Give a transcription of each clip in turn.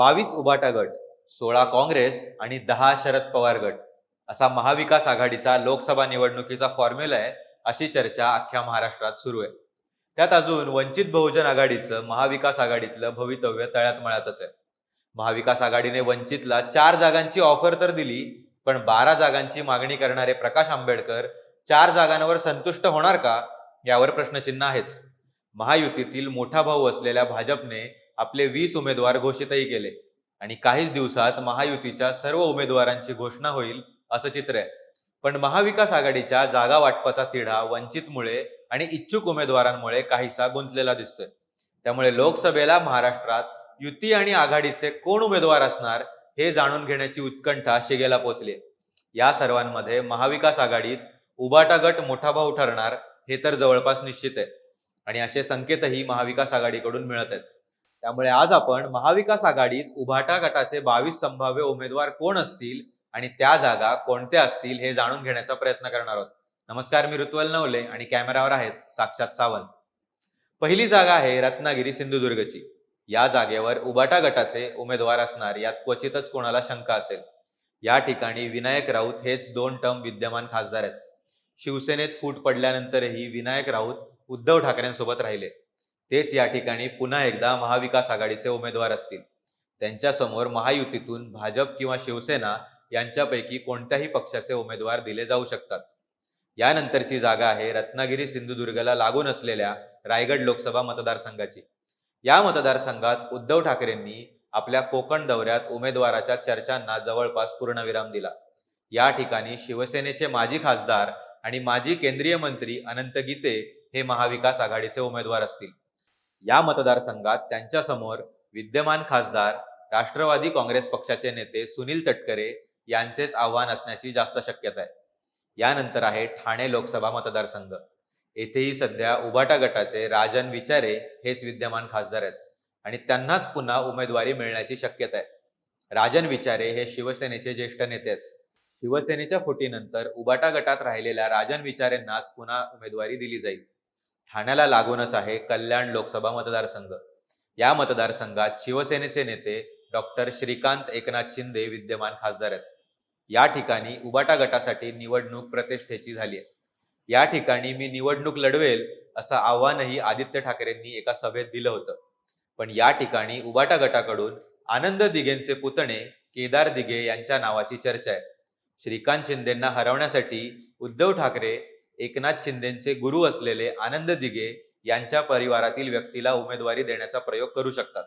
बावीस उबाटा गट सोळा काँग्रेस आणि दहा शरद पवार गट. असा महाविकास आघाडीचा लोकसभा निवडणुकीचा फॉर्म्युला आहे अशी चर्चा अख्ख्या महाराष्ट्रात सुरू आहे. त्यात अजून वंचित बहुजन आघाडीचं महाविकास आघाडीतलं भवितव्य तळ्यात मळ्यातच आहे. महाविकास आघाडीने वंचितला चार जागांची ऑफर तर दिली पण बारा जागांची मागणी करणारे प्रकाश आंबेडकर चार जागांवर संतुष्ट होणार का यावर प्रश्नचिन्ह आहेच. महायुतीतील मोठा भाऊ असलेल्या भाजपने आपले वीस उमेदवार घोषितही केले. आणि काहीच दिवसात महायुतीच्या सर्व उमेदवारांची घोषणा होईल असं चित्र आहे. पण महाविकास आघाडीच्या जागा वाटपाचा तिढा वंचितमुळे आणि इच्छुक उमेदवारांमुळे काहीसा गुंतलेला दिसतोय. त्यामुळे लोकसभेला महाराष्ट्रात युती आणि आघाडीचे कोण उमेदवार असणार हे जाणून घेण्याची उत्कंठा शिगेला पोचली या सर्वांमध्ये महाविकास आघाडीत उबाटा गट मोठा भाऊ ठरणार हे तर जवळपास निश्चित आहे. आणि असे संकेतही महाविकास आघाडीकडून मिळत आहेत. त्यामुळे आज आपण महाविकास आघाडीत उभाटा गटाचे बावीस संभाव्य उमेदवार कोण असतील आणि त्या जागा कोणत्या असतील हे जाणून घेण्याचा प्रयत्न करणार आहोत. नमस्कार मी ऋत्वल नवले आणि कॅमेरावर आहेत साक्षात सावंत. पहिली जागा आहे रत्नागिरी सिंधुदुर्गची. या जागेवर उबाटा गटाचे उमेदवार असणार यात क्वचितच कोणाला शंका असेल. या ठिकाणी विनायक राऊत हेच दोन टर्म विद्यमान खासदार आहेत. शिवसेनेत फूट पडल्यानंतरही विनायक राऊत उद्धव ठाकरेंसोबत राहिले. तेच या ठिकाणी पुन्हा एकदा महाविकास आघाडीचे उमेदवार असतील. त्यांच्यासमोर महायुतीतून भाजप किंवा शिवसेना यांच्यापैकी कोणत्याही पक्षाचे उमेदवार दिले जाऊ शकतात. यानंतरची जागा आहे रत्नागिरी सिंधुदुर्गला लागून असलेल्या रायगड लोकसभा मतदारसंघाची. या मतदारसंघात उद्धव ठाकरेंनी आपल्या कोकण दौऱ्यात उमेदवाराच्या चर्चांना जवळपास पूर्णविराम दिला. या ठिकाणी शिवसेनेचे माजी खासदार आणि माजी केंद्रीय मंत्री अनंत गीते हे महाविकास आघाडीचे उमेदवार असतील. या मतदारसंघात त्यांच्यासमोर विद्यमान खासदार राष्ट्रवादी काँग्रेस पक्षाचे नेते सुनील तटकरे यांचेच आव्हान असण्याची जास्त शक्यता आहे. यानंतर आहे ठाणे लोकसभा मतदारसंघ. येथेही सध्या उबाटा गटाचे राजन विचारे हेच विद्यमान खासदार आहेत आणि त्यांनाच पुन्हा उमेदवारी मिळण्याची शक्यता आहे. राजन विचारे हे शिवसेनेचे ज्येष्ठ नेते आहेत. शिवसेनेच्या फुटीनंतर उबाटा गटात राहिलेल्या राजन विचारेंनाच पुन्हा उमेदवारी दिली जाईल. ठाण्याला लागूनच आहे कल्याण लोकसभा मतदारसंघ. या मतदारसंघात शिवसेनेचे नेते डॉक्टर श्रीकांत एकनाथ शिंदे विद्यमान खासदार आहेत. या ठिकाणी उबाटा गटासाठी निवडणूक प्रतिष्ठेची झाली आहे. या ठिकाणी मी निवडणूक लढवेल असं आव्हानही आदित्य ठाकरेंनी एका सभेत दिलं होतं. पण या ठिकाणी उबाटा गटाकडून आनंद दिघेंचे पुतणे केदार दिघे यांच्या नावाची चर्चा आहे. श्रीकांत शिंदेंना हरवण्यासाठी उद्धव ठाकरे एकनाथ शिंदेचे गुरु असलेले आनंद दिघे यांच्या परिवारातील व्यक्तीला उमेदवारी देण्याचा प्रयोग करू शकतात.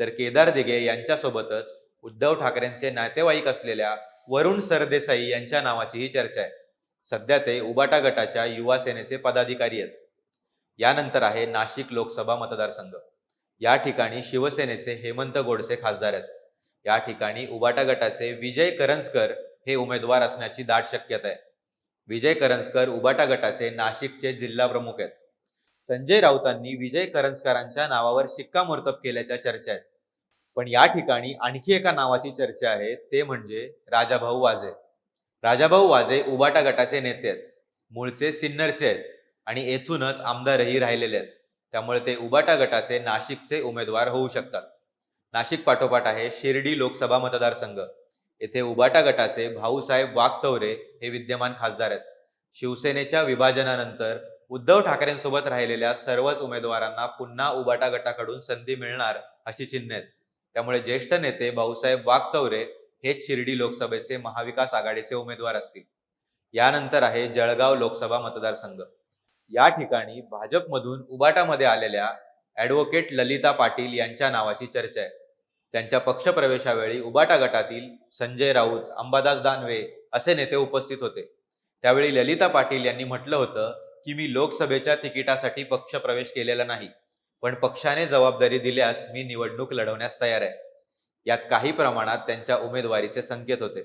तर केदार दिघे यांच्यासोबतच उद्धव ठाकरेंचे नातेवाईक असलेल्या वरुण सरदेसाई यांच्या नावाचीही चर्चा आहे. सध्या ते उबाटा गटाच्या युवा सेनेचे पदाधिकारी आहेत. यानंतर आहे नाशिक लोकसभा मतदारसंघ. या ठिकाणी शिवसेनेचे हेमंत गोडसे खासदार आहेत. या ठिकाणी उबाटा गटाचे विजय करंजकर हे उमेदवार असण्याची दाट शक्यता आहे. विजय करंजकर उबाटा गटाचे नाशिकचे जिल्हा प्रमुख आहेत. संजय राऊतांनी विजय करंजकरांच्या नावावर शिक्कामोर्तब केल्याच्या चर्चा आहेत. पण या ठिकाणी आणखी एका नावाची चर्चा आहे ते म्हणजे राजाभाऊ वाजे राजाभाऊ वाजे उबाटा गटाचे नेते आहेत. मूळचे सिन्नरचे आहेत आणि येथूनच आमदारही राहिलेले आहेत. त्यामुळे ते उबाटा गटाचे नाशिकचे उमेदवार होऊ शकतात. नाशिक पाठोपाठ आहे शिर्डी लोकसभा मतदारसंघ. येथे उबाटा गटाचे भाऊसाहेब वाघचौरे हे विद्यमान खासदार आहेत. शिवसेनेच्या विभाजनानंतर उद्धव ठाकरेंसोबत राहिलेल्या सर्वच उमेदवारांना पुन्हा उबाटा गटाकडून संधी मिळणार अशी चिन्ह आहेत. त्यामुळे ज्येष्ठ नेते भाऊसाहेब वाघचौरे हे शिर्डी लोकसभेचे महाविकास आघाडीचे उमेदवार असतील. यानंतर आहे जळगाव लोकसभा मतदारसंघ. या ठिकाणी भाजपमधून उबाटामध्ये आलेल्या ॲडव्होकेट ललिता पाटील यांच्या नावाची चर्चा आहे. त्यांच्या पक्षप्रवेशावेळी उबाटा गटातील संजय राऊत अंबादास दानवे असे नेते उपस्थित होते. त्यावेळी ललिता पाटील यांनी म्हटलं होतं की मी लोकसभेच्या तिकिटासाठी पक्षप्रवेश केलेला नाही पण पक्षाने जबाबदारी दिल्यास मी निवडणूक लढवण्यास तयार आहे. यात काही प्रमाणात त्यांच्या उमेदवारीचे संकेत होते.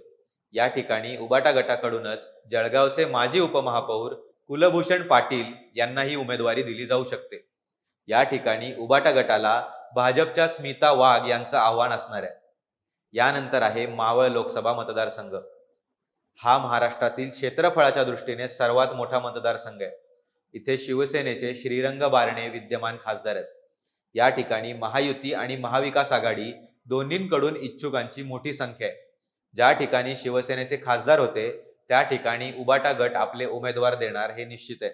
या ठिकाणी उबाटा गटाकडूनच जळगावचे माजी उपमहापौर कुलभूषण पाटील यांनाही उमेदवारी दिली जाऊ शकते. या ठिकाणी उबाटा गटाला भाजपच्या स्मिता वाघ यांचं आव्हान असणार आहे. यानंतर आहे मावळ लोकसभा मतदारसंघ. हा महाराष्ट्रातील क्षेत्रफळाच्या दृष्टीने सर्वात मोठा मतदारसंघ आहे. इथे शिवसेनेचे श्रीरंग बारणे विद्यमान खासदार आहेत. या ठिकाणी महायुती आणि महाविकास आघाडी दोन्हींकडून इच्छुकांची मोठी संख्या आहे. ज्या ठिकाणी शिवसेनेचे खासदार होते त्या ठिकाणी उबाटा गट आपले उमेदवार देणार हे निश्चित आहे.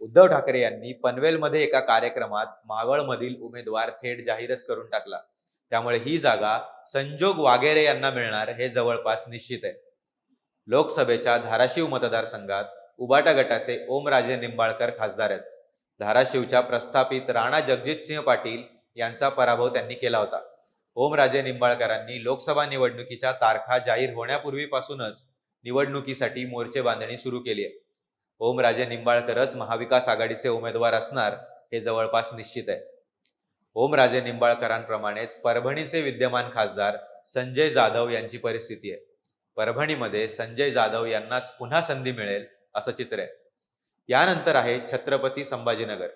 उद्धव ठाकरे यांनी पनवेलमध्ये एका कार्यक्रमात मावळमधील उमेदवार थेट जाहीरच करून टाकला. त्यामुळे ही जागा संजोग वागेरे यांना मिळणार हे जवळपास निश्चित आहे. लोकसभेच्या धाराशिव मतदारसंघात उबाटा गटाचे ओमराजे निंबाळकर खासदार आहेत. धाराशिवच्या प्रस्थापित राणा जगजितसिंह पाटील यांचा पराभव त्यांनी केला होता. ओमराजे निंबाळकरांनी लोकसभा निवडणुकीच्या तारखा जाहीर होण्यापूर्वीपासूनच निवडणुकीसाठी मोर्चे बांधणी सुरू केली आहे. ओमराजे निंबाळकरच महाविकास आघाडीचे उमेदवार असणार हे जवळपास निश्चित आहे. ओमराजे निंबाळकरांप्रमाणेच परभणीचे विद्यमान खासदार संजय जाधव यांची परिस्थिती आहे. परभणीमध्ये संजय जाधव यांनाच पुन्हा संधी मिळेल असं चित्र आहे. यानंतर आहे छत्रपती संभाजीनगर.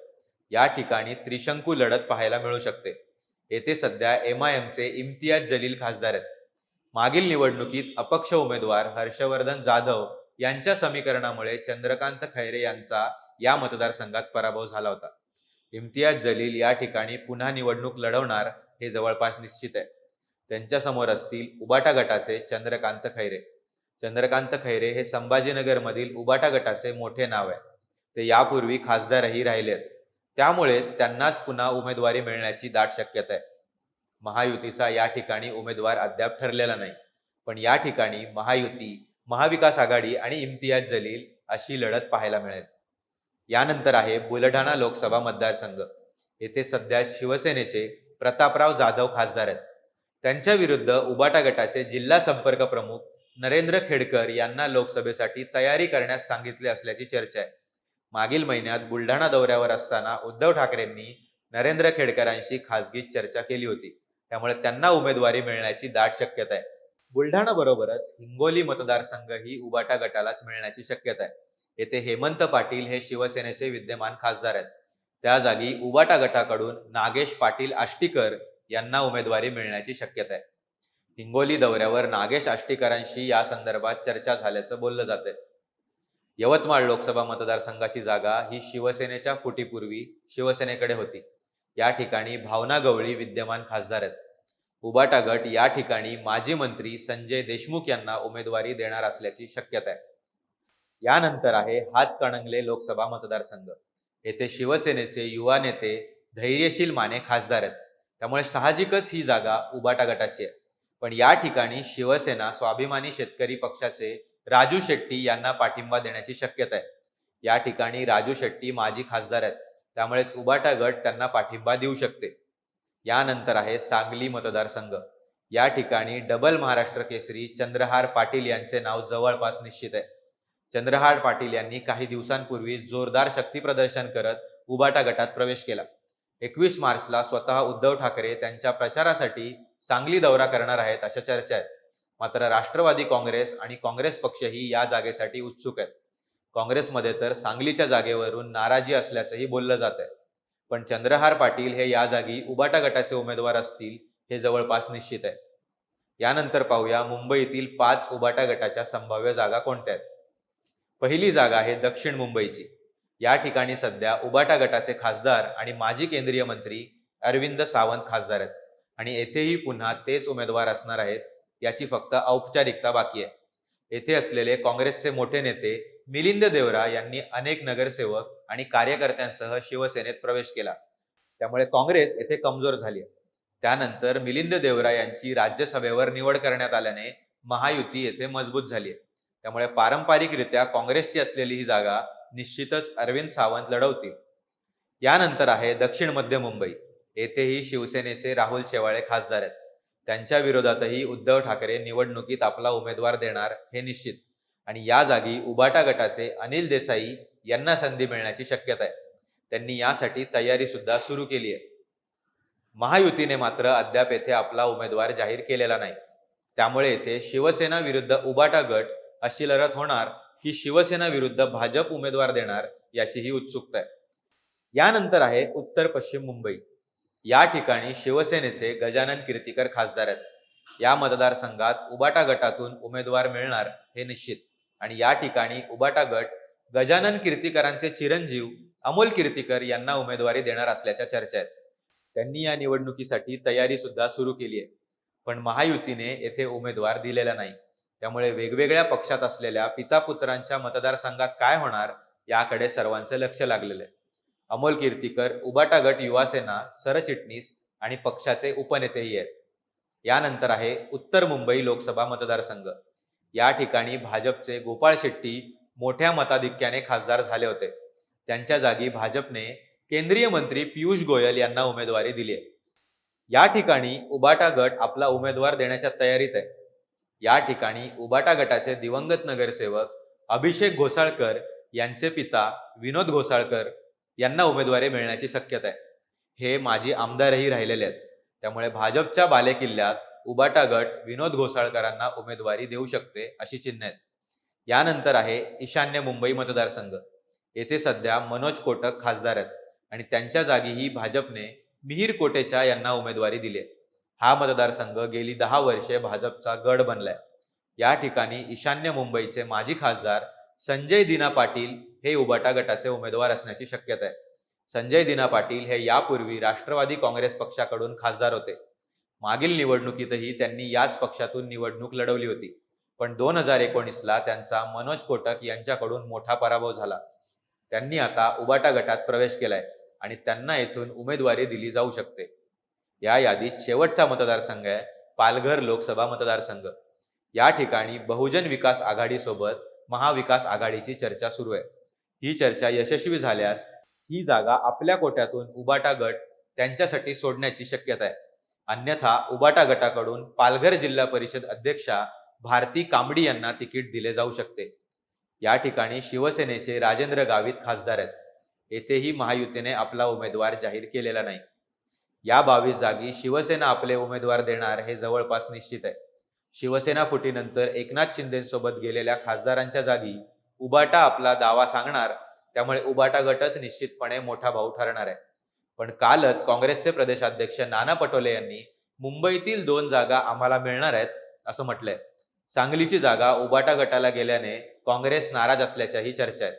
या ठिकाणी त्रिशंकू लढत पाहायला मिळू शकते. येथे सध्या एम आय एमचे इम्तियाज जलील खासदार आहेत. मागील निवडणुकीत अपक्ष उमेदवार हर्षवर्धन जाधव यांच्या समीकरणामुळे चंद्रकांत खैरे यांचा या मतदारसंघात पराभव झाला होता. इम्तियाज जलील या ठिकाणी पुन्हा निवडणूक लढवणार हे जवळपास निश्चित आहे. त्यांच्यासमोर असतील उबाटा गटाचे चंद्रकांत खैरे. चंद्रकांत खैरे हे संभाजीनगरमधील उबाटा गटाचे मोठे नाव आहे. ते यापूर्वी खासदारही राहिलेत त्यामुळेच त्यांनाच पुन्हा उमेदवारी मिळण्याची दाट शक्यता आहे. महायुतीचा या ठिकाणी उमेदवार अद्याप ठरलेला नाही. पण या ठिकाणी महायुती महाविकास आघाडी आणि इम्तियाज जलील अशी लढत पाहायला मिळेल. यानंतर आहे बुलढाणा लोकसभा मतदारसंघ. येथे सध्या शिवसेनेचे प्रतापराव जाधव खासदार आहेत. त्यांच्या विरुद्ध उबाटा गटाचे जिल्हा संपर्क प्रमुख नरेंद्र खेडकर यांना लोकसभेसाठी तयारी करण्यास सांगितले असल्याची चर्चा आहे. मागील महिन्यात बुलढाणा दौऱ्यावर असताना उद्धव ठाकरेंनी नरेंद्र खेडकरांशी खासगी चर्चा केली होती. त्यामुळे त्यांना उमेदवारी मिळण्याची दाट शक्यता आहे. बुलढाणा बरोबरच हिंगोली मतदारसंघ ही उबाटा गटालाच मिळण्याची शक्यता आहे. येथे हेमंत पाटील हे शिवसेनेचे विद्यमान खासदार आहेत. त्या जागी उबाटा गटाकडून नागेश पाटील आष्टीकर यांना उमेदवारी मिळण्याची शक्यता आहे. हिंगोली दौऱ्यावर नागेश आष्टीकरांशी या संदर्भात चर्चा झाल्याचं बोललं जाते यवतमाळ लोकसभा मतदारसंघाची जागा ही शिवसेनेच्या फुटीपूर्वी शिवसेनेकडे होती. या ठिकाणी भावना गवळी विद्यमान खासदार आहेत. उबाटा गट या ठिकाणी माजी मंत्री संजय देशमुख यांना उमेदवारी देणार असल्याची शक्यता आहे. यानंतर आहे हातकणंगले लोकसभा मतदारसंघ. येथे शिवसेनेचे युवा नेते धैर्यशील माने खासदार आहेत. त्यामुळे साहजिकच ही जागा उबाटा गटाची आहे. पण या ठिकाणी शिवसेना स्वाभिमानी शेतकरी पक्षाचे राजू शेट्टी यांना पाठिंबा देण्याची शक्यता आहे. या ठिकाणी राजू शेट्टी माजी खासदार आहेत. त्यामुळेच उबाटा गट त्यांना पाठिंबा देऊ शकते. यानंतर आहे सांगली मतदारसंघ. या ठिकाणी डबल महाराष्ट्र केसरी चंद्रहार पाटील यांचे नाव जवळपास निश्चित आहे. चंद्रहार पाटील यांनी काही दिवसांपूर्वी जोरदार शक्ती प्रदर्शन करत उबाटा गटात प्रवेश केला. एकवीस मार्चला स्वतः उद्धव ठाकरे त्यांच्या प्रचारासाठी सांगली दौरा करणार आहेत अशा चर्चा आहेत. मात्र राष्ट्रवादी काँग्रेस आणि काँग्रेस पक्षही या जागेसाठी उत्सुक आहेत. काँग्रेसमध्ये तर सांगलीच्या जागेवरून नाराजी असल्याचंही बोललं जात आहे पण चंद्रहार पाटील हे या जागी उबाटा गटाचे उमेदवार असतील हे जवळपास निश्चित आहे. यानंतर पाहूया मुंबईतील पाच उबाटा गटाच्या संभाव्य जागा कोणत्या आहेत? पहिली जागा आहे दक्षिण मुंबईची. या ठिकाणी सध्या उबाटा गटाचे खासदार आणि माजी केंद्रीय मंत्री अरविंद सावंत खासदार आहेत. आणि येथेही पुन्हा तेच उमेदवार असणार आहेत याची फक्त औपचारिकता बाकी आहे. येथे असलेले काँग्रेसचे मोठे नेते मिलिंद देवरा यांनी अनेक नगरसेवक आणि कार्यकर्त्यांसह शिवसेनेत प्रवेश केला. त्यामुळे काँग्रेस येथे कमजोर झाली त्यानंतर मिलिंद देवरा यांची राज्यसभेवर निवड करण्यात आल्याने महायुती येथे मजबूत झाली त्यामुळे पारंपरिकरित्या काँग्रेसची असलेली ही जागा निश्चितच अरविंद सावंत लढवतील. यानंतर आहे दक्षिण मध्य मुंबई. येथेही शिवसेनेचे राहुल शेवाळे खासदार आहेत. त्यांच्या विरोधातही उद्धव ठाकरे निवडणुकीत आपला उमेदवार देणार हे निश्चित. आणि या जागी उबाटा गटाचे अनिल देसाई यांना संधी मिळण्याची शक्यता आहे. त्यांनी यासाठी तयारी सुद्धा सुरू केली आहे. महायुतीने मात्र अद्याप येथे आपला उमेदवार जाहीर केलेला नाही. त्यामुळे येथे शिवसेना विरुद्ध उबाटा गट अशी लढत होणार की शिवसेना विरुद्ध भाजप उमेदवार देणार याचीही उत्सुकता आहे. यानंतर आहे उत्तर पश्चिम मुंबई. या ठिकाणी शिवसेनेचे गजानन कीर्तीकर खासदार आहेत. या मतदारसंघात उबाटा गटातून उमेदवार मिळणार हे निश्चित. आणि या ठिकाणी उबाटा गट गजानन कीर्तीकरांचे चिरंजीव अमोल कीर्तीकर यांना उमेदवारी देणार असल्याच्या चर्चा आहेत. त्यांनी या निवडणुकीसाठी तयारी सुद्धा सुरू केली आहे. पण महायुतीने येथे उमेदवार दिलेला नाही. त्यामुळे वेगवेगळ्या पक्षात असलेल्या पिता पुत्रांच्या मतदारसंघात काय होणार याकडे सर्वांचं लक्ष लागलेलं आहे. अमोल कीर्तीकर उबाटा गट युवासेना सरचिटणीस आणि पक्षाचे उपनेतेही आहेत. यानंतर आहे उत्तर मुंबई लोकसभा मतदारसंघ. या ठिकाणी भाजपचे गोपाळ शेट्टी मोठ्या मताधिक्याने खासदार झाले होते. त्यांच्या जागी भाजपने केंद्रीय मंत्री पियुष गोयल यांना उमेदवारी दिली आहे. या ठिकाणी उबाटा गट आपला उमेदवार देण्याच्या तयारीत आहे. या ठिकाणी उबाटा गटाचे दिवंगत नगरसेवक अभिषेक घोसाळकर यांचे पिता विनोद घोसाळकर यांना उमेदवारी मिळण्याची शक्यता आहे. हे माजी आमदारही राहिलेले आहेत. त्यामुळे भाजपच्या बालेकिल्ल्यात उबाटा गट विनोद घोसाळकरांना उमेदवारी देऊ शकते अशी चिन्ह आहेत. यानंतर आहे ईशान्य मुंबई मतदारसंघ. येथे सध्या मनोज कोटक खासदार आहेत आणि त्यांच्या जागीही भाजपने मिहीर कोटेचा यांना उमेदवारी दिली हा मतदारसंघ गेली दहा वर्षे भाजपचा गड बनलाय. या ठिकाणी ईशान्य मुंबईचे माजी खासदार संजय दिना पाटील हे उबाटा गटाचे उमेदवार असण्याची शक्यता आहे. संजय दिना पाटील हे यापूर्वी राष्ट्रवादी काँग्रेस पक्षाकडून खासदार होते. मागील निवडणुकीतही त्यांनी याच पक्षातून निवडणूक लढवली होती. पण दोन हजार एकोणीसला त्यांचा मनोज कोटक यांच्याकडून मोठा पराभव झाला. त्यांनी आता उबाटा गटात प्रवेश केलाय आणि त्यांना येथून उमेदवारी दिली जाऊ शकते. या यादीत शेवटचा मतदारसंघ आहे पालघर लोकसभा मतदारसंघ. या ठिकाणी बहुजन विकास आघाडीसोबत महाविकास आघाडीची चर्चा सुरू आहे. ही चर्चा यशस्वी झाल्यास ही जागा आपल्या कोट्यातून उबाटा गट त्यांच्यासाठी सोडण्याची शक्यता आहे. अन्यथा उबाटा गटाकडून पालघर जिल्हा परिषद अध्यक्षा भारती कांबडी यांना तिकीट दिले जाऊ शकते. या ठिकाणी शिवसेनेचे राजेंद्र गावित खासदार आहेत. येथेही महायुतीने आपला उमेदवार जाहीर केलेला नाही. या बावीस जागी शिवसेना आपले उमेदवार देणार हे जवळपास निश्चित आहे. शिवसेना फुटीनंतर एकनाथ शिंदेसोबत गेलेल्या खासदारांच्या जागी उबाटा आपला दावा सांगणार त्यामुळे उबाटा गटच निश्चितपणे मोठा भाऊ ठरणार आहे. पण कालच काँग्रेसचे प्रदेशाध्यक्ष नाना पटोले यांनी मुंबईतील दोन जागा आम्हाला मिळणार आहेत असं म्हटलंय. सांगलीची जागा उबाटा गटाला गेल्याने काँग्रेस नाराज असल्याच्याही चर्चा आहेत.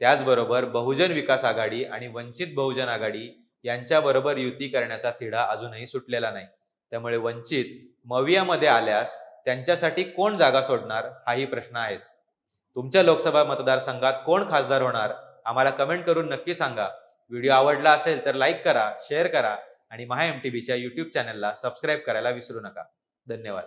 त्याचबरोबर बहुजन विकास आघाडी आणि वंचित बहुजन आघाडी यांच्याबरोबर युती करण्याचा तिढा अजूनही सुटलेला नाही. त्यामुळे वंचित मवियामध्ये आल्यास त्यांच्यासाठी कोण जागा सोडणार हाही प्रश्न आहेच. तुमच्या लोकसभा मतदारसंघात कोण खासदार होणार आम्हाला कमेंट करून नक्की सांगा. व्हिडिओ आवडला असेल तर लाईक करा शेअर करा आणि महा एम टी व्हीच्या यूट्यूब चॅनलला सबस्क्राईब करायला विसरू नका. धन्यवाद.